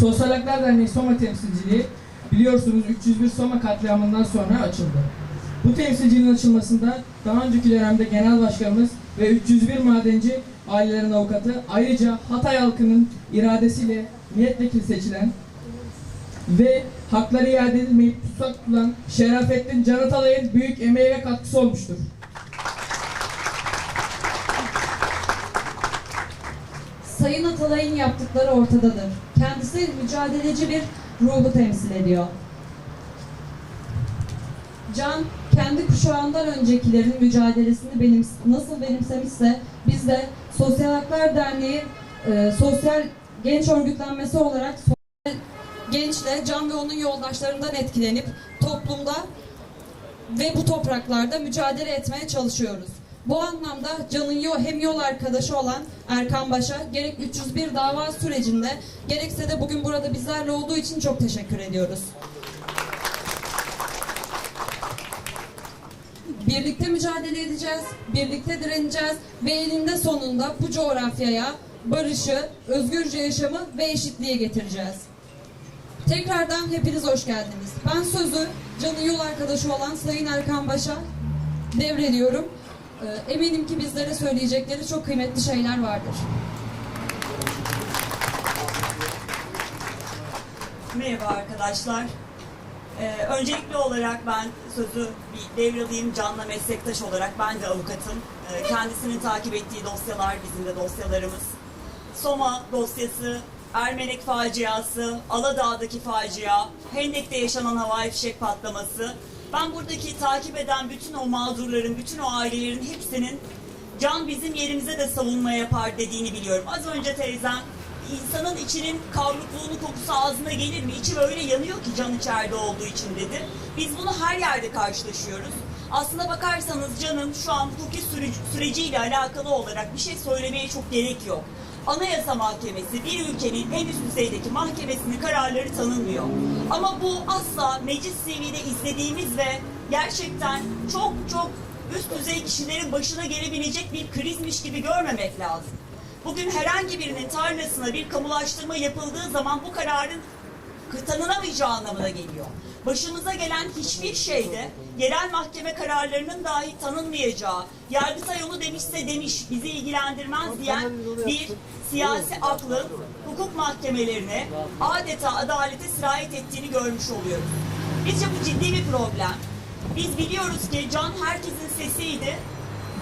Sosyal Derneği Soma temsilciliği biliyorsunuz 301 Soma katliamından sonra açıldı. Bu temsilciliğin açılmasında daha önceki dönemde Genel Başkanımız ve 301 madenci ailelerin avukatı ayrıca Hatay halkının iradesiyle milletvekili seçilen ve hakları iade edilmeyip tutsak tutulan Şerafettin Can Atalay'ın büyük emeği ve katkısı olmuştur. Sayın Atalay'ın yaptıkları ortadadır. Kendisi mücadeleci bir ruhu temsil ediyor. Can, kendi kuşağından öncekilerin mücadelesini benim, nasıl benimsemişse biz de Sosyal Haklar Derneği e, sosyal genç örgütlenmesi olarak sosyal gençle Can ve onun yoldaşlarından etkilenip toplumda ve bu topraklarda mücadele etmeye çalışıyoruz. Bu anlamda Can'ın yol, hem yol arkadaşı olan Erkan Baş'a gerek 301 dava sürecinde gerekse de bugün burada bizlerle olduğu için çok teşekkür ediyoruz. Birlikte mücadele edeceğiz, birlikte direneceğiz ve elinde sonunda bu coğrafyaya barışı, özgürce yaşamı ve eşitliği getireceğiz. Tekrardan hepiniz hoş geldiniz. Ben sözü Can'ın yol arkadaşı olan Sayın Erkan Baş'a devrediyorum. Ee, Eminim ki bizlere söyleyecekleri çok kıymetli şeyler vardır. Merhaba arkadaşlar. Ee, öncelikli olarak ben sözü bir devralayım Can'la meslektaş olarak. Ben de avukatım. Ee, kendisinin takip ettiği dosyalar bizim de dosyalarımız. Soma dosyası, Ermenek faciası, Aladağ'daki facia, Hendek'te yaşanan havai fişek patlaması. Ben buradaki takip eden bütün o mağdurların, bütün o ailelerin hepsinin Can bizim yerimize de savunma yapar dediğini biliyorum. Az önce teyzem insanın içinin kavrukluğunu kokusu ağzına gelir mi? İçi böyle yanıyor ki can içeride olduğu için dedi. Biz bunu her yerde karşılaşıyoruz. Aslına bakarsanız canım şu an hukuki süreci, süreciyle alakalı olarak bir şey söylemeye çok gerek yok. Anayasa Mahkemesi bir ülkenin en üst düzeydeki mahkemesinin kararları tanınmıyor. Ama bu asla meclis TV'de izlediğimiz ve gerçekten çok çok üst düzey kişilerin başına gelebilecek bir krizmiş gibi görmemek lazım. Bugün herhangi birinin tarlasına bir kamulaştırma yapıldığı zaman bu kararın tanınamayacağı anlamına geliyor. Başımıza gelen hiçbir şeyde yerel mahkeme kararlarının dahi tanınmayacağı, Yargıtay onu demişse demiş, bizi ilgilendirmez diyen bir siyasi aklın hukuk mahkemelerine adeta adalete sirayet ettiğini görmüş oluyoruz. Bizce bu ciddi bir problem. Biz biliyoruz ki Can herkesin sesiydi.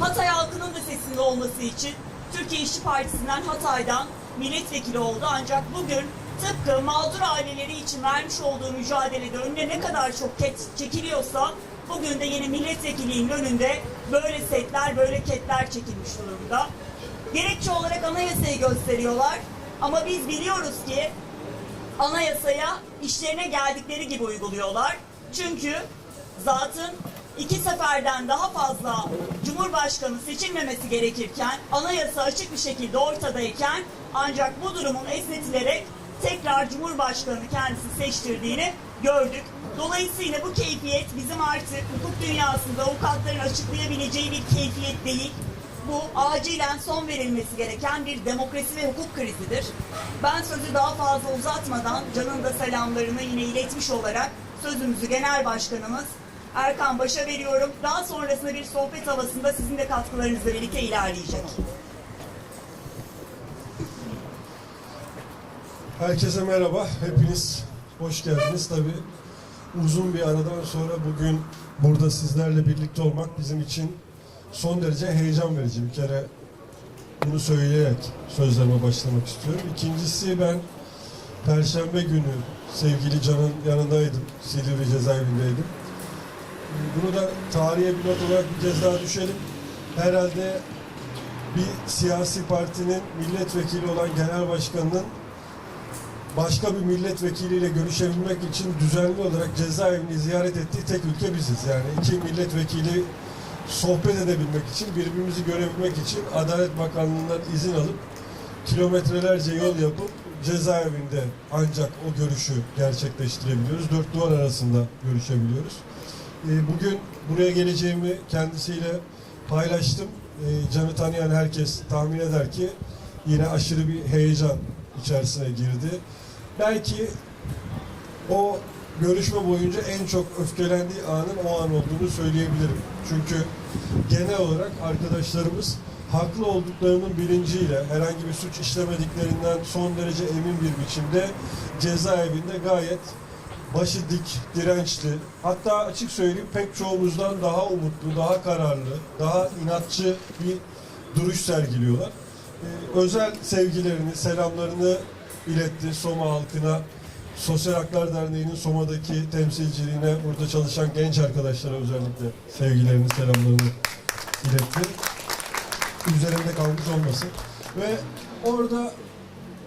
Hatay halkının da sesinde olması için Türkiye İşçi Partisi'nden Hatay'dan milletvekili oldu. Ancak bugün tıpkı mağdur aileleri için vermiş olduğu mücadelede önüne ne kadar çok çekiliyorsa bugün de yeni milletvekilliğinin önünde böyle setler, böyle ketler çekilmiş durumda. Gerekçe olarak anayasayı gösteriyorlar ama biz biliyoruz ki anayasaya işlerine geldikleri gibi uyguluyorlar. Çünkü zatın iki seferden daha fazla Cumhurbaşkanı seçilmemesi gerekirken anayasa açık bir şekilde ortadayken ancak bu durumun esnetilerek tekrar Cumhurbaşkanı kendisi seçtirdiğini gördük. Dolayısıyla bu keyfiyet bizim artık hukuk dünyasında avukatların açıklayabileceği bir keyfiyet değil. Bu acilen son verilmesi gereken bir demokrasi ve hukuk krizidir. Ben sözü daha fazla uzatmadan Can'ın da selamlarını yine iletmiş olarak sözümüzü Genel Başkanımız Erkan Baş'a veriyorum. Daha sonrasında bir sohbet havasında sizin de katkılarınızla birlikte ilerleyecek. Herkese merhaba. Hepiniz hoş geldiniz. Tabii uzun bir aradan sonra bugün burada sizlerle birlikte olmak bizim için son derece heyecan verici. Bir kere bunu söyleyerek sözlerime başlamak istiyorum. İkincisi ben Perşembe günü sevgili Can'ın yanındaydım. Silivri cezaevindeydim. Bunu da tarihe bir not olarak bir kez daha düşelim. Herhalde bir siyasi partinin milletvekili olan genel başkanının başka bir milletvekiliyle görüşebilmek için düzenli olarak cezaevini ziyaret ettiği tek ülke biziz. Yani iki milletvekili sohbet edebilmek için, birbirimizi görebilmek için Adalet Bakanlığı'ndan izin alıp kilometrelerce yol yapıp cezaevinde ancak o görüşü gerçekleştirebiliyoruz. Dört duvar arasında görüşebiliyoruz. Ee, Bugün buraya geleceğimi kendisiyle paylaştım. Ee, Can'ı tanıyan herkes tahmin eder ki yine aşırı bir heyecan içerisine girdi. belki o görüşme boyunca en çok öfkelendiği anın o an olduğunu söyleyebilirim. Çünkü genel olarak arkadaşlarımız haklı olduklarının bilinciyle herhangi bir suç işlemediklerinden son derece emin bir biçimde cezaevinde gayet başı dik, dirençli, hatta açık söyleyeyim pek çoğumuzdan daha umutlu, daha kararlı, daha inatçı bir duruş sergiliyorlar. Ee, özel sevgilerini, selamlarını iletti Soma halkına. Sosyal Haklar Derneği'nin Soma'daki temsilciliğine, burada çalışan genç arkadaşlara özellikle sevgilerini, selamlarını iletti. Üzerimde kalmış olmasın. Ve orada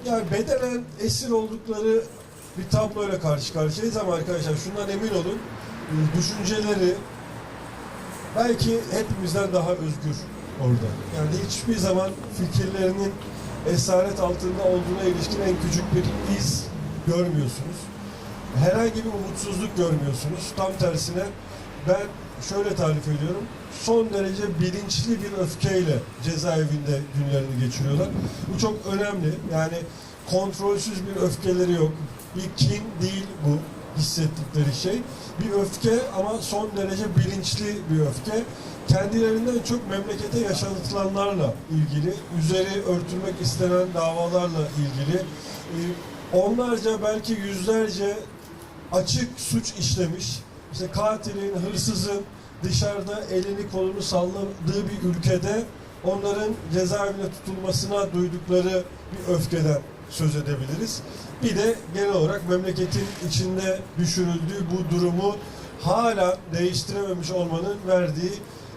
yani bedenen esir oldukları bir tabloyla karşı karşıyayız ama arkadaşlar şundan emin olun, e, düşünceleri belki hepimizden daha özgür orada. Yani hiçbir zaman fikirlerinin esaret altında olduğuna ilişkin en küçük bir iz görmüyorsunuz. Herhangi bir umutsuzluk görmüyorsunuz. Tam tersine ben şöyle tarif ediyorum. Son derece bilinçli bir öfkeyle cezaevinde günlerini geçiriyorlar. Bu çok önemli. Yani kontrolsüz bir öfkeleri yok. Bir kin değil bu hissettikleri şey. Bir öfke ama son derece bilinçli bir öfke. Kendilerinden çok memlekete yaşatılanlarla ilgili, üzeri örtülmek istenen davalarla ilgili, e, onlarca belki yüzlerce açık suç işlemiş, işte katilin, hırsızın dışarıda elini kolunu salladığı bir ülkede onların cezaevine tutulmasına duydukları bir öfkeden söz edebiliriz. Bir de genel olarak memleketin içinde düşürüldüğü bu durumu hala değiştirememiş olmanın verdiği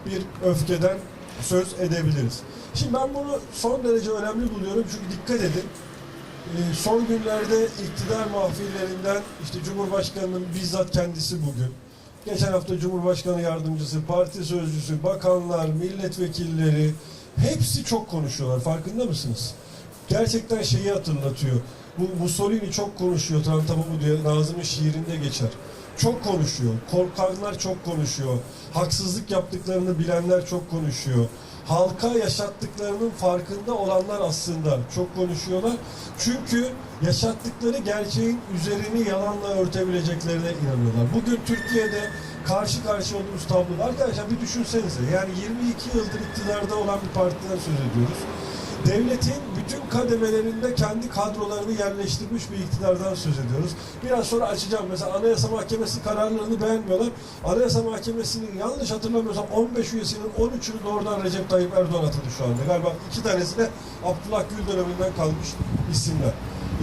bir öfkeden söz edebiliriz. Şimdi ben bunu son derece önemli buluyorum çünkü dikkat edin. Ee, son günlerde iktidar mahfillerinden işte Cumhurbaşkanı'nın bizzat kendisi bugün, geçen hafta Cumhurbaşkanı yardımcısı, parti sözcüsü, bakanlar, milletvekilleri hepsi çok konuşuyorlar. Farkında mısınız? Gerçekten şeyi hatırlatıyor. Bu Mussolini çok konuşuyor Trantamamı diye Nazım'ın şiirinde geçer. Çok konuşuyor. Korkanlar çok konuşuyor. Haksızlık yaptıklarını bilenler çok konuşuyor. Halka yaşattıklarının farkında olanlar aslında çok konuşuyorlar. Çünkü yaşattıkları gerçeğin üzerini yalanla örtebileceklerine inanıyorlar. Bugün Türkiye'de karşı karşıya olduğumuz tablo. Arkadaşlar bir düşünsenize. Yani 22 yıldır iktidarda olan bir partiden söz ediyoruz. Devletin bütün kademelerinde kendi kadrolarını yerleştirmiş bir iktidardan söz ediyoruz. Biraz sonra açacağım. Mesela Anayasa Mahkemesi kararlarını beğenmiyorlar. Anayasa Mahkemesi'nin yanlış hatırlamıyorsam 15 üyesinin 13'ünü doğrudan Recep Tayyip Erdoğan atadı şu anda. Galiba iki tanesi de Abdullah Gül döneminden kalmış isimler.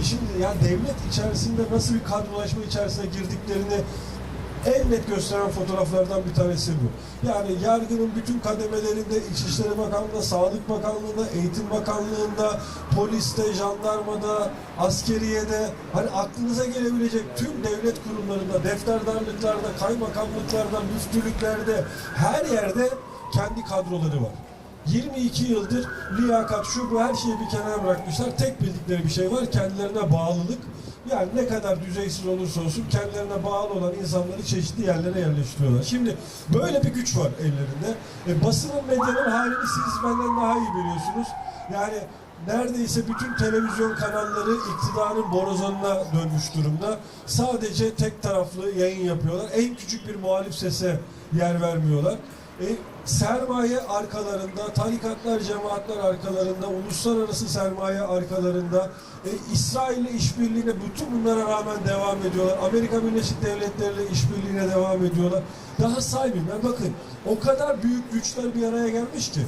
E şimdi yani devlet içerisinde nasıl bir kadrolaşma içerisine girdiklerini en net gösteren fotoğraflardan bir tanesi bu. Yani yargının bütün kademelerinde, İçişleri Bakanlığı'nda, Sağlık Bakanlığı'nda, Eğitim Bakanlığı'nda, poliste, jandarmada, askeriyede, hani aklınıza gelebilecek tüm devlet kurumlarında, defterdarlıklarda, kaymakamlıklarda, müftülüklerde, her yerde kendi kadroları var. 22 yıldır liyakat, şu bu her şeyi bir kenara bırakmışlar. Tek bildikleri bir şey var, kendilerine bağlılık. Yani ne kadar düzeysiz olursa olsun kendilerine bağlı olan insanları çeşitli yerlere yerleştiriyorlar. Şimdi böyle bir güç var ellerinde. E, basının medyanın halini siz benden daha iyi biliyorsunuz. Yani neredeyse bütün televizyon kanalları iktidarın borazanına dönmüş durumda. Sadece tek taraflı yayın yapıyorlar. En küçük bir muhalif sese yer vermiyorlar. E, sermaye arkalarında, tarikatlar, cemaatler arkalarında, uluslararası sermaye arkalarında, e, İsrail ile işbirliğine bütün bunlara rağmen devam ediyorlar. Amerika Birleşik Devletleri ile işbirliğine devam ediyorlar. Daha saymayayım. Yani bakın o kadar büyük güçler bir araya gelmiş ki.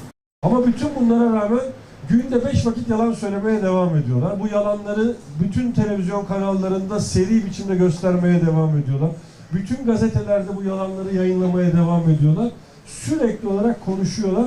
Ama bütün bunlara rağmen günde beş vakit yalan söylemeye devam ediyorlar. Bu yalanları bütün televizyon kanallarında seri biçimde göstermeye devam ediyorlar. Bütün gazetelerde bu yalanları yayınlamaya devam ediyorlar. Sürekli olarak konuşuyorlar.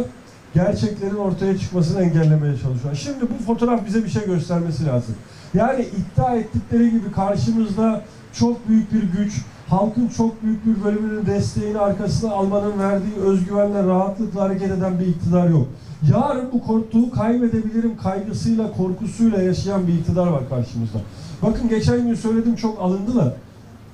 Gerçeklerin ortaya çıkmasını engellemeye çalışıyorlar. Şimdi bu fotoğraf bize bir şey göstermesi lazım. Yani iddia ettikleri gibi karşımızda çok büyük bir güç, halkın çok büyük bir bölümünün desteğini arkasına almanın verdiği özgüvenle, rahatlıkla hareket eden bir iktidar yok. Yarın bu koltuğu kaybedebilirim kaygısıyla, korkusuyla yaşayan bir iktidar var karşımızda. Bakın geçen gün söyledim çok alındılar.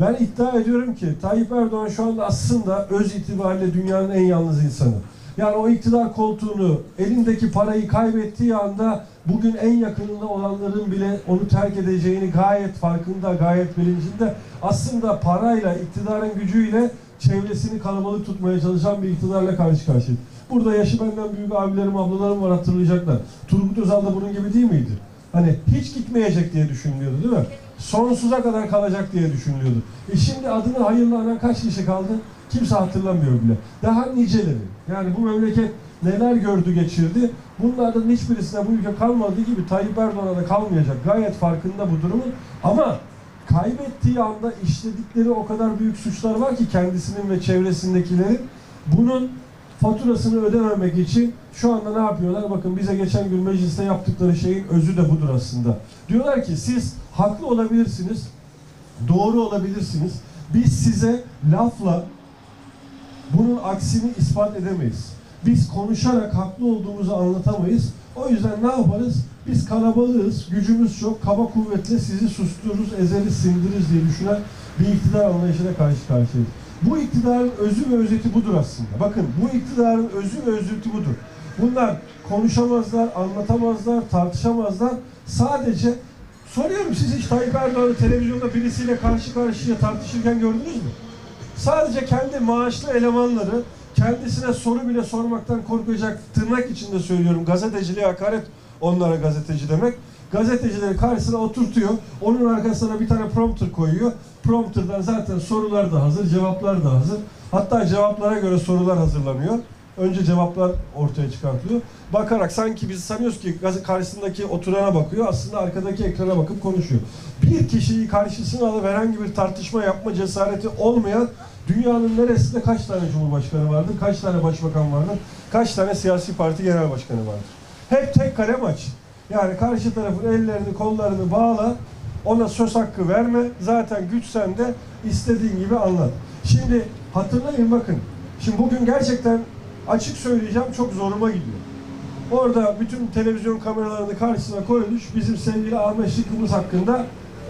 Ben iddia ediyorum ki Tayyip Erdoğan şu anda aslında öz itibariyle dünyanın en yalnız insanı. Yani o iktidar koltuğunu, elindeki parayı kaybettiği anda bugün en yakınında olanların bile onu terk edeceğini gayet farkında, gayet bilincinde. Aslında parayla, iktidarın gücüyle çevresini kalabalık tutmaya çalışan bir iktidarla karşı karşıyayız. Burada yaşı benden büyük abilerim, ablalarım var hatırlayacaklar. Turgut Özal da bunun gibi değil miydi? Hani hiç gitmeyecek diye düşünülüyordu değil mi? Sonsuza kadar kalacak diye düşünülüyordu. E şimdi adını hayırlı anan kaç kişi kaldı? Kimse hatırlamıyor bile. Daha niceleri. Yani bu memleket neler gördü geçirdi. Bunlardan hiçbirisine bu ülke kalmadığı gibi Tayyip Erdoğan'a da kalmayacak. Gayet farkında bu durumun. Ama kaybettiği anda işledikleri o kadar büyük suçlar var ki kendisinin ve çevresindekilerin. Bunun faturasını ödememek için şu anda ne yapıyorlar? Bakın bize geçen gün mecliste yaptıkları şeyin özü de budur aslında. Diyorlar ki siz haklı olabilirsiniz, doğru olabilirsiniz. Biz size lafla bunun aksini ispat edemeyiz. Biz konuşarak haklı olduğumuzu anlatamayız. O yüzden ne yaparız? Biz kalabalığız, gücümüz çok, kaba kuvvetle sizi sustururuz, ezeriz, sindiririz diye düşünen bir iktidar anlayışına karşı karşıyayız. Bu iktidarın özü ve özeti budur aslında. Bakın bu iktidarın özü ve özeti budur. Bunlar konuşamazlar, anlatamazlar, tartışamazlar. Sadece soruyorum siz hiç Tayyip Erdoğan'ı televizyonda birisiyle karşı karşıya tartışırken gördünüz mü? Sadece kendi maaşlı elemanları kendisine soru bile sormaktan korkacak tırnak içinde söylüyorum gazeteciliğe hakaret onlara gazeteci demek. Gazetecileri karşısına oturtuyor. Onun arkasına bir tane prompter koyuyor. Prompter'dan zaten sorular da hazır, cevaplar da hazır. Hatta cevaplara göre sorular hazırlanıyor. Önce cevaplar ortaya çıkartılıyor. Bakarak sanki biz sanıyoruz ki karşısındaki oturana bakıyor. Aslında arkadaki ekrana bakıp konuşuyor. Bir kişiyi karşısına alıp herhangi bir tartışma yapma cesareti olmayan dünyanın neresinde kaç tane cumhurbaşkanı vardır, kaç tane başbakan vardır, kaç tane siyasi parti genel başkanı vardır. Hep tek kalem aç. Yani karşı tarafın ellerini, kollarını bağla, ona söz hakkı verme. Zaten güç sende, istediğin gibi anlat. Şimdi hatırlayın bakın. Şimdi bugün gerçekten açık söyleyeceğim çok zoruma gidiyor. Orada bütün televizyon kameralarını karşısına koymuş bizim sevgili Ahmet Şıkkımız hakkında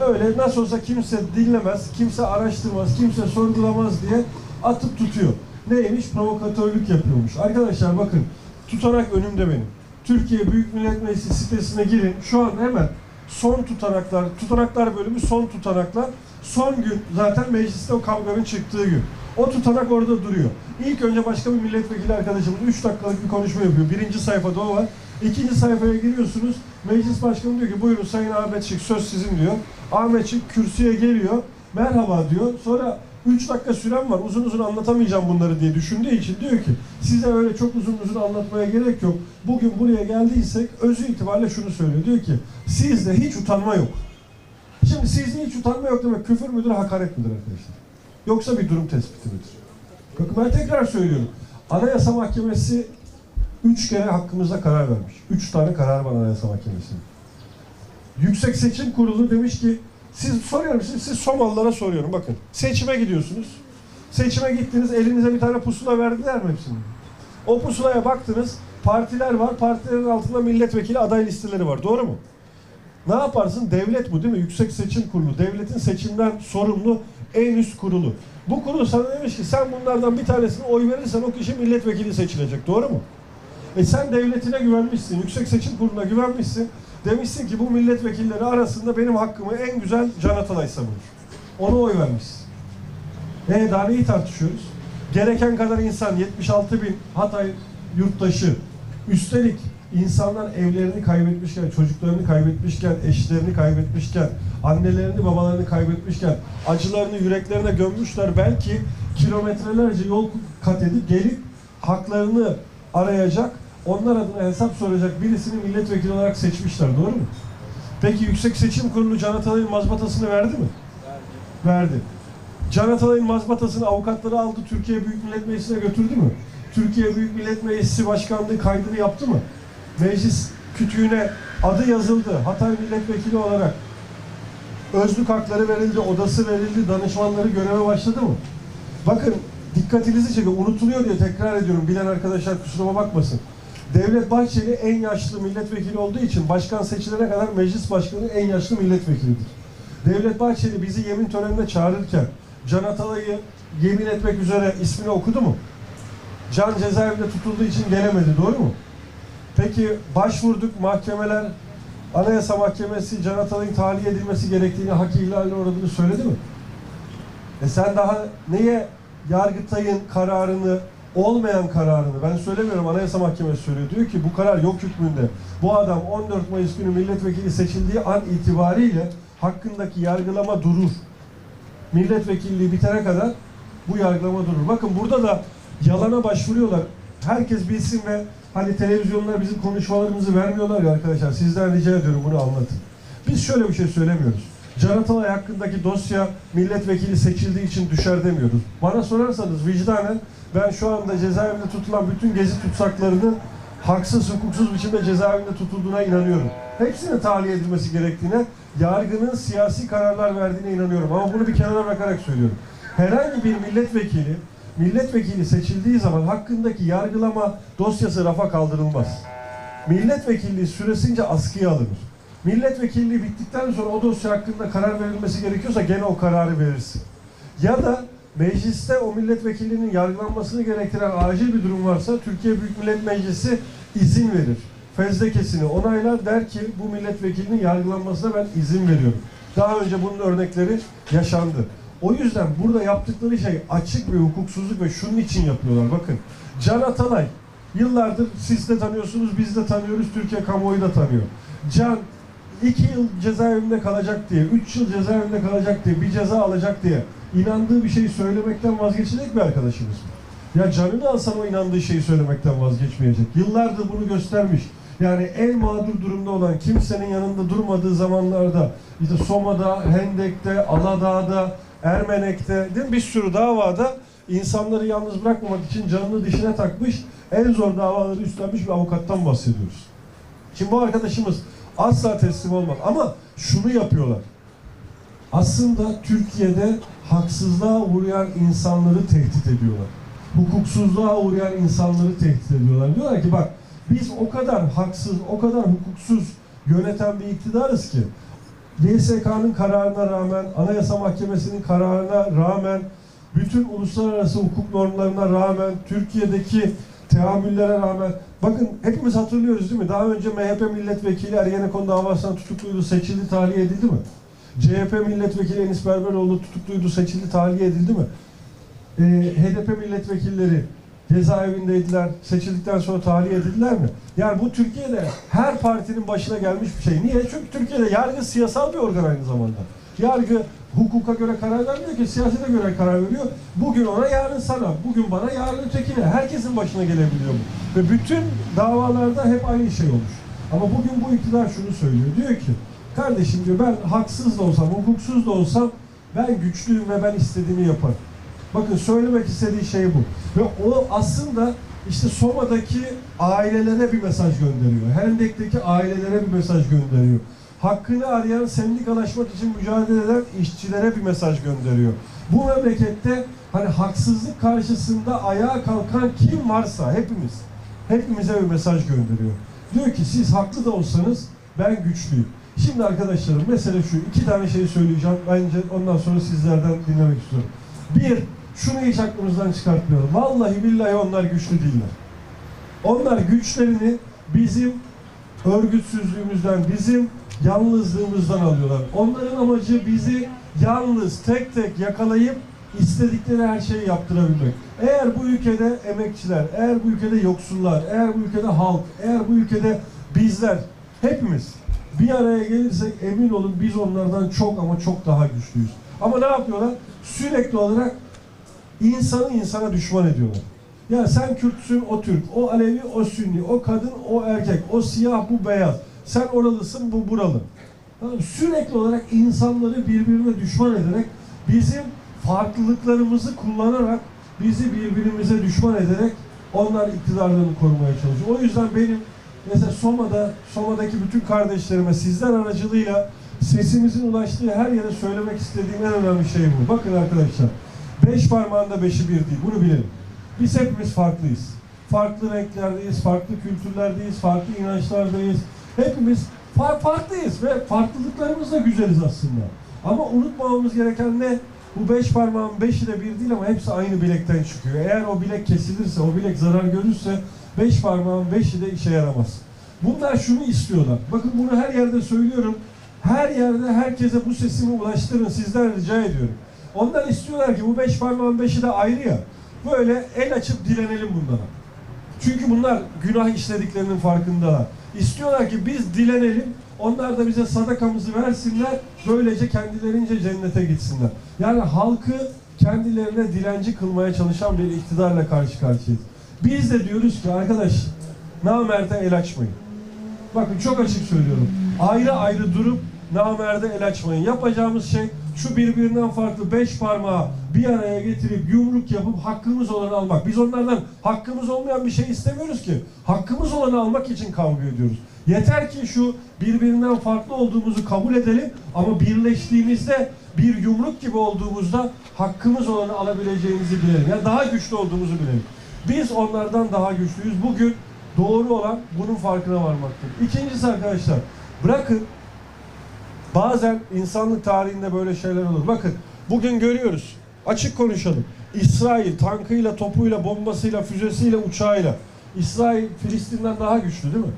öyle nasıl olsa kimse dinlemez, kimse araştırmaz, kimse sorgulamaz diye atıp tutuyor. Neymiş? Provokatörlük yapıyormuş. Arkadaşlar bakın tutanak önümde benim. Türkiye Büyük Millet Meclisi sitesine girin. Şu an hemen son tutanaklar, tutanaklar bölümü son tutanaklar. Son gün zaten mecliste o kavganın çıktığı gün. O tutanak orada duruyor. İlk önce başka bir milletvekili arkadaşımız 3 dakikalık bir konuşma yapıyor. Birinci sayfada o var. İkinci sayfaya giriyorsunuz. Meclis başkanı diyor ki buyurun Sayın Ahmet Şık söz sizin diyor. Ahmet Şık kürsüye geliyor. Merhaba diyor. Sonra 3 dakika süren var. Uzun uzun anlatamayacağım bunları diye düşündüğü için diyor ki size öyle çok uzun uzun anlatmaya gerek yok. Bugün buraya geldiysek özü itibariyle şunu söylüyor. Diyor ki sizde hiç utanma yok. Şimdi sizde hiç utanma yok demek küfür müdür, hakaret midir arkadaşlar? Yoksa bir durum tespiti midir? Bakın ben tekrar söylüyorum. Anayasa Mahkemesi üç kere hakkımızda karar vermiş. Üç tane karar var Anayasa Mahkemesi'nin. Yüksek Seçim Kurulu demiş ki siz soruyorum siz, siz Somalılara soruyorum bakın. Seçime gidiyorsunuz. Seçime gittiniz elinize bir tane pusula verdiler mi hepsini? O pusulaya baktınız partiler var. Partilerin altında milletvekili aday listeleri var. Doğru mu? Ne yaparsın? Devlet bu değil mi? Yüksek Seçim Kurulu. Devletin seçimden sorumlu en üst kurulu. Bu kurul sana demiş ki sen bunlardan bir tanesine oy verirsen o kişi milletvekili seçilecek. Doğru mu? E sen devletine güvenmişsin, Yüksek Seçim Kurulu'na güvenmişsin. Demişsin ki bu milletvekilleri arasında benim hakkımı en güzel Can Atalay savunur. Ona oy vermişsin. E daha neyi tartışıyoruz? Gereken kadar insan, 76 bin Hatay yurttaşı. Üstelik insanlar evlerini kaybetmişken, çocuklarını kaybetmişken, eşlerini kaybetmişken, annelerini, babalarını kaybetmişken, acılarını yüreklerine gömmüşler. Belki kilometrelerce yol kat edip gelip haklarını arayacak, onlar adına hesap soracak birisini milletvekili olarak seçmişler. Doğru mu? Peki Yüksek Seçim Kurulu Can Atalay'ın mazbatasını verdi mi? Verdi. Can Atalay'ın mazbatasını avukatları aldı, Türkiye Büyük Millet Meclisi'ne götürdü mü? Türkiye Büyük Millet Meclisi Başkanlığı kaydını yaptı mı? Meclis kütüğüne adı yazıldı, Hatay Milletvekili olarak. Özlük hakları verildi, odası verildi, danışmanları göreve başladı mı? Bakın dikkatinizi çekiyor, unutuluyor diye tekrar ediyorum, bilen arkadaşlar kusuruma bakmasın. Devlet Bahçeli en yaşlı milletvekili olduğu için başkan seçilene kadar meclis başkanı en yaşlı milletvekilidir. Devlet Bahçeli bizi yemin törenine çağırırken Can Atalay'ı yemin etmek üzere ismini okudu mu? Can cezaevinde tutulduğu için gelemedi, doğru mu? Peki başvurduk mahkemeler Anayasa Mahkemesi Can Atalay'ın tahliye edilmesi gerektiğini, hak ihlaline uğradığını söyledi mi? E sen daha neye Yargıtay'ın kararını, olmayan kararını, ben söylemiyorum Anayasa Mahkemesi söylüyor. Diyor ki bu karar yok hükmünde. Bu adam 14 Mayıs günü milletvekili seçildiği an itibariyle hakkındaki yargılama durur. Milletvekilliği bitene kadar bu yargılama durur. Bakın burada da yalana başvuruyorlar. Herkes bilsin ve hani televizyonlar bizim konuşmalarımızı vermiyorlar ya arkadaşlar. Sizden rica ediyorum bunu anlatın. Biz şöyle bir şey söylemiyoruz. Can Atalay hakkındaki dosya milletvekili seçildiği için düşer demiyoruz. Bana sorarsanız vicdanen ben şu anda cezaevinde tutulan bütün gezi tutsaklarının haksız, hukuksuz biçimde cezaevinde tutulduğuna inanıyorum. Hepsinin tahliye edilmesi gerektiğine, yargının siyasi kararlar verdiğine inanıyorum. Ama bunu bir kenara bırakarak söylüyorum. Herhangi bir milletvekili, milletvekili seçildiği zaman hakkındaki yargılama dosyası rafa kaldırılmaz. Milletvekilliği süresince askıya alınır. Milletvekilliği bittikten sonra o dosya hakkında karar verilmesi gerekiyorsa gene o kararı verirsin. Ya da mecliste o milletvekilinin yargılanmasını gerektiren acil bir durum varsa Türkiye Büyük Millet Meclisi izin verir. Fezlekesini onaylar der ki bu milletvekilinin yargılanmasına ben izin veriyorum. Daha önce bunun örnekleri yaşandı. O yüzden burada yaptıkları şey açık bir hukuksuzluk ve şunun için yapıyorlar. Bakın Can Atalay yıllardır siz de tanıyorsunuz, biz de tanıyoruz, Türkiye kamuoyu da tanıyor. Can iki yıl cezaevinde kalacak diye, üç yıl cezaevinde kalacak diye, bir ceza alacak diye inandığı bir şeyi söylemekten vazgeçecek bir arkadaşımız mı? Ya canını alsan o inandığı şeyi söylemekten vazgeçmeyecek. Yıllardır bunu göstermiş. Yani en mağdur durumda olan kimsenin yanında durmadığı zamanlarda işte Soma'da, Hendek'te, Aladağ'da, Ermenek'te değil bir sürü davada insanları yalnız bırakmamak için canını dişine takmış en zor davaları üstlenmiş bir avukattan bahsediyoruz. Şimdi bu arkadaşımız asla teslim olmaz ama şunu yapıyorlar. Aslında Türkiye'de haksızlığa uğrayan insanları tehdit ediyorlar. Hukuksuzluğa uğrayan insanları tehdit ediyorlar. Diyorlar ki bak biz o kadar haksız, o kadar hukuksuz yöneten bir iktidarız ki YSK'nın kararına rağmen, Anayasa Mahkemesi'nin kararına rağmen, bütün uluslararası hukuk normlarına rağmen, Türkiye'deki teamüllere rağmen, bakın hepimiz hatırlıyoruz değil mi? Daha önce MHP milletvekili Ergenekon davasından tutukluydu, seçildi, tahliye edildi mi? CHP milletvekili Enis Berberoğlu tutukluydu, seçildi, tahliye edildi mi? Ee, HDP milletvekilleri cezaevindeydiler, seçildikten sonra tahliye edildiler mi? Yani bu Türkiye'de her partinin başına gelmiş bir şey. Niye? Çünkü Türkiye'de yargı siyasal bir organ aynı zamanda. Yargı hukuka göre karar vermiyor ki, siyasete göre karar veriyor. Bugün ona, yarın sana, bugün bana, yarın ötekine. Herkesin başına gelebiliyor bu. Ve bütün davalarda hep aynı şey olmuş. Ama bugün bu iktidar şunu söylüyor. Diyor ki, kardeşim diyor ben haksız da olsam, hukuksuz da olsam ben güçlüyüm ve ben istediğimi yaparım. Bakın söylemek istediği şey bu. Ve o aslında işte Soma'daki ailelere bir mesaj gönderiyor. Hendek'teki ailelere bir mesaj gönderiyor. Hakkını arayan, sendikalaşmak için mücadele eden işçilere bir mesaj gönderiyor. Bu memlekette hani haksızlık karşısında ayağa kalkan kim varsa hepimiz, hepimize bir mesaj gönderiyor. Diyor ki siz haklı da olsanız ben güçlüyüm. Şimdi arkadaşlarım mesele şu, iki tane şey söyleyeceğim. Bence ondan sonra sizlerden dinlemek istiyorum. Bir, şunu hiç aklımızdan çıkartmayalım. Vallahi billahi onlar güçlü değiller. Onlar güçlerini bizim örgütsüzlüğümüzden, bizim yalnızlığımızdan alıyorlar. Onların amacı bizi yalnız, tek tek yakalayıp istedikleri her şeyi yaptırabilmek. Eğer bu ülkede emekçiler, eğer bu ülkede yoksullar, eğer bu ülkede halk, eğer bu ülkede bizler, hepimiz bir araya gelirsek emin olun biz onlardan çok ama çok daha güçlüyüz. Ama ne yapıyorlar? Sürekli olarak insanı insana düşman ediyorlar. Ya sen Kürtsün, o Türk, o Alevi, o Sünni, o kadın, o erkek, o siyah, bu beyaz. Sen oralısın, bu buralı. Mı? Sürekli olarak insanları birbirine düşman ederek bizim farklılıklarımızı kullanarak bizi birbirimize düşman ederek onlar iktidarlarını korumaya çalışıyor. O yüzden benim mesela Soma'da, Soma'daki bütün kardeşlerime sizler aracılığıyla sesimizin ulaştığı her yere söylemek istediğim en önemli şey bu. Bakın arkadaşlar, beş parmağında beşi bir değil, bunu bilelim. Biz hepimiz farklıyız. Farklı renklerdeyiz, farklı kültürlerdeyiz, farklı inançlardayız. Hepimiz far farklıyız ve farklılıklarımızla güzeliz aslında. Ama unutmamamız gereken ne? Bu beş parmağın beşi de bir değil ama hepsi aynı bilekten çıkıyor. Eğer o bilek kesilirse, o bilek zarar görürse beş parmağın beşi de işe yaramaz. Bunlar şunu istiyorlar. Bakın bunu her yerde söylüyorum. Her yerde herkese bu sesimi ulaştırın. Sizden rica ediyorum. Onlar istiyorlar ki bu beş parmağın beşi de ayrı ya. Böyle el açıp dilenelim bunlara. Çünkü bunlar günah işlediklerinin farkındalar. İstiyorlar ki biz dilenelim, onlar da bize sadakamızı versinler, böylece kendilerince cennete gitsinler. Yani halkı kendilerine dilenci kılmaya çalışan bir iktidarla karşı karşıyayız. Biz de diyoruz ki arkadaş, namerde el açmayın. Bakın çok açık söylüyorum. Ayrı ayrı durup namerde el açmayın. Yapacağımız şey şu birbirinden farklı beş parmağı bir araya getirip yumruk yapıp hakkımız olanı almak. Biz onlardan hakkımız olmayan bir şey istemiyoruz ki. Hakkımız olanı almak için kavga ediyoruz. Yeter ki şu birbirinden farklı olduğumuzu kabul edelim ama birleştiğimizde bir yumruk gibi olduğumuzda hakkımız olanı alabileceğimizi bilelim. Yani daha güçlü olduğumuzu bilelim. Biz onlardan daha güçlüyüz. Bugün doğru olan bunun farkına varmaktır. İkincisi arkadaşlar, bırakın bazen insanlık tarihinde böyle şeyler olur. Bakın bugün görüyoruz. Açık konuşalım. İsrail tankıyla, topuyla, bombasıyla, füzesiyle, uçağıyla. İsrail Filistin'den daha güçlü değil mi?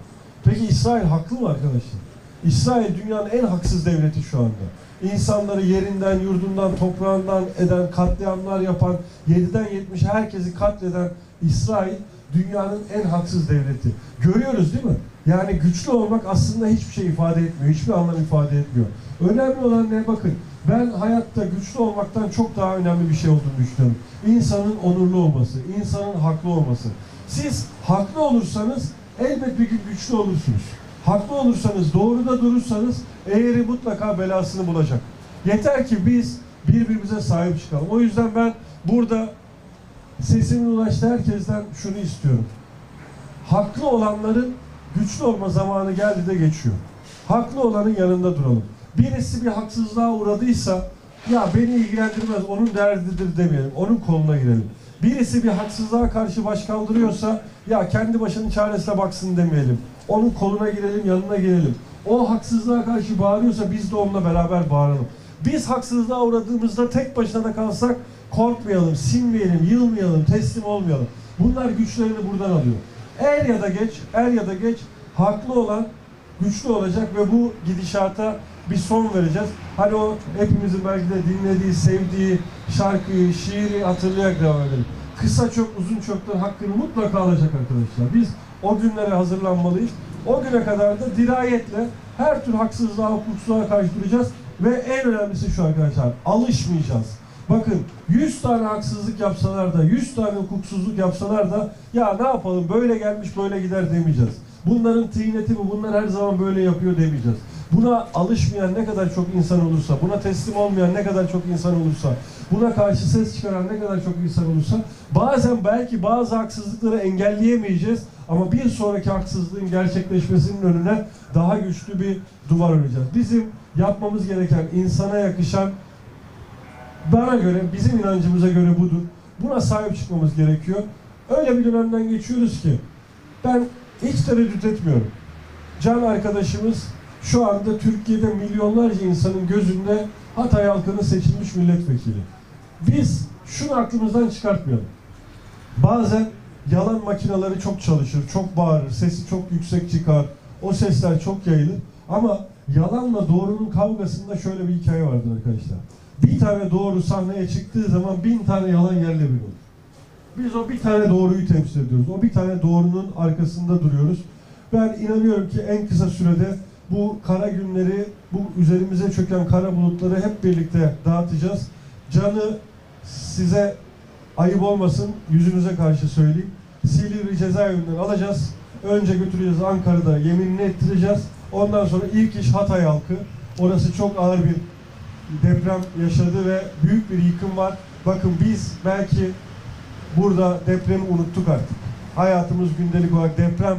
Peki İsrail haklı mı arkadaşlar? İsrail dünyanın en haksız devleti şu anda. İnsanları yerinden, yurdundan, toprağından eden, katliamlar yapan, 7'den 70'e herkesi katleden İsrail dünyanın en haksız devleti. Görüyoruz değil mi? Yani güçlü olmak aslında hiçbir şey ifade etmiyor, hiçbir anlam ifade etmiyor. Önemli olan ne? Bakın ben hayatta güçlü olmaktan çok daha önemli bir şey olduğunu düşünüyorum. İnsanın onurlu olması, insanın haklı olması. Siz haklı olursanız elbet bir gün güçlü olursunuz. Haklı olursanız, doğruda durursanız eğri mutlaka belasını bulacak. Yeter ki biz birbirimize sahip çıkalım. O yüzden ben burada sesimin ulaştığı herkesten şunu istiyorum. Haklı olanların güçlü olma zamanı geldi de geçiyor. Haklı olanın yanında duralım. Birisi bir haksızlığa uğradıysa ya beni ilgilendirmez onun derdidir demeyelim. Onun koluna girelim. Birisi bir haksızlığa karşı baş kaldırıyorsa ya kendi başının çaresine baksın demeyelim. Onun koluna girelim, yanına girelim. O haksızlığa karşı bağırıyorsa biz de onunla beraber bağıralım. Biz haksızlığa uğradığımızda tek başına da kalsak korkmayalım, sinmeyelim, yılmayalım, teslim olmayalım. Bunlar güçlerini buradan alıyor. Er ya da geç, er ya da geç haklı olan güçlü olacak ve bu gidişata bir son vereceğiz. Hani o hepimizin belki de dinlediği, sevdiği şarkıyı, şiiri hatırlayarak devam edelim. Kısa çok, uzun çoktan hakkını mutlaka alacak arkadaşlar. Biz o günlere hazırlanmalıyız. O güne kadar da dirayetle her tür haksızlığa, hukuksuzluğa karşı duracağız. Ve en önemlisi şu arkadaşlar, alışmayacağız. Bakın 100 tane haksızlık yapsalar da, 100 tane hukuksuzluk yapsalar da ya ne yapalım böyle gelmiş böyle gider demeyeceğiz. Bunların tıyneti bu, bunlar her zaman böyle yapıyor demeyeceğiz. Buna alışmayan ne kadar çok insan olursa, buna teslim olmayan ne kadar çok insan olursa, buna karşı ses çıkaran ne kadar çok insan olursa, bazen belki bazı haksızlıkları engelleyemeyeceğiz ama bir sonraki haksızlığın gerçekleşmesinin önüne daha güçlü bir duvar öreceğiz. Bizim yapmamız gereken insana yakışan bana göre, bizim inancımıza göre budur. Buna sahip çıkmamız gerekiyor. Öyle bir dönemden geçiyoruz ki ben hiç tereddüt etmiyorum. Can arkadaşımız şu anda Türkiye'de milyonlarca insanın gözünde Hatay halkının seçilmiş milletvekili. Biz şunu aklımızdan çıkartmayalım. Bazen yalan makineleri çok çalışır, çok bağırır, sesi çok yüksek çıkar, o sesler çok yayılır. Ama yalanla doğrunun kavgasında şöyle bir hikaye vardır arkadaşlar. Bir tane doğru sahneye çıktığı zaman bin tane yalan yerle bir olur. Biz o bir tane doğruyu temsil ediyoruz. O bir tane doğrunun arkasında duruyoruz. Ben inanıyorum ki en kısa sürede bu kara günleri, bu üzerimize çöken kara bulutları hep birlikte dağıtacağız. Canı size ayıp olmasın, yüzünüze karşı söyleyeyim. Silivri cezaevinden alacağız. Önce götüreceğiz Ankara'da yeminini ettireceğiz. Ondan sonra ilk iş Hatay halkı. Orası çok ağır bir deprem yaşadı ve büyük bir yıkım var. Bakın biz belki burada depremi unuttuk artık. Hayatımız gündelik olarak deprem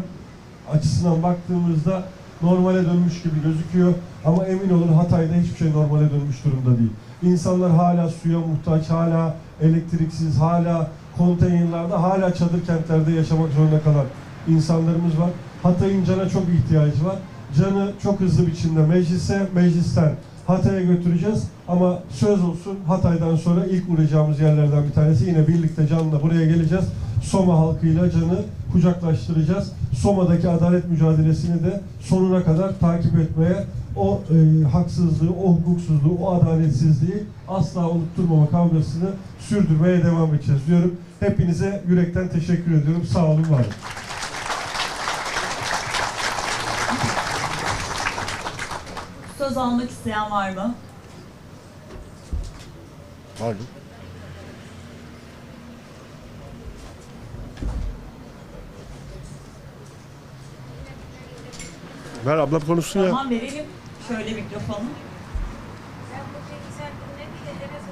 açısından baktığımızda normale dönmüş gibi gözüküyor. Ama emin olun Hatay'da hiçbir şey normale dönmüş durumda değil. İnsanlar hala suya muhtaç, hala elektriksiz, hala konteynerlarda, hala çadır kentlerde yaşamak zorunda kalan insanlarımız var. Hatay'ın cana çok ihtiyacı var. Canı çok hızlı biçimde meclise, meclisten Hatay'a götüreceğiz. Ama söz olsun Hatay'dan sonra ilk uğrayacağımız yerlerden bir tanesi yine birlikte Can'la buraya geleceğiz. Soma halkıyla Can'ı kucaklaştıracağız. Soma'daki adalet mücadelesini de sonuna kadar takip etmeye, o e, haksızlığı, o hukuksuzluğu, o adaletsizliği asla unutturmama kavgasını sürdürmeye devam edeceğiz diyorum. Hepinize yürekten teşekkür ediyorum. Sağ olun, var olun. Söz almak isteyen var mı? Pardon. Ver abla konuşsun ya. Tamam verelim şöyle mikrofonu.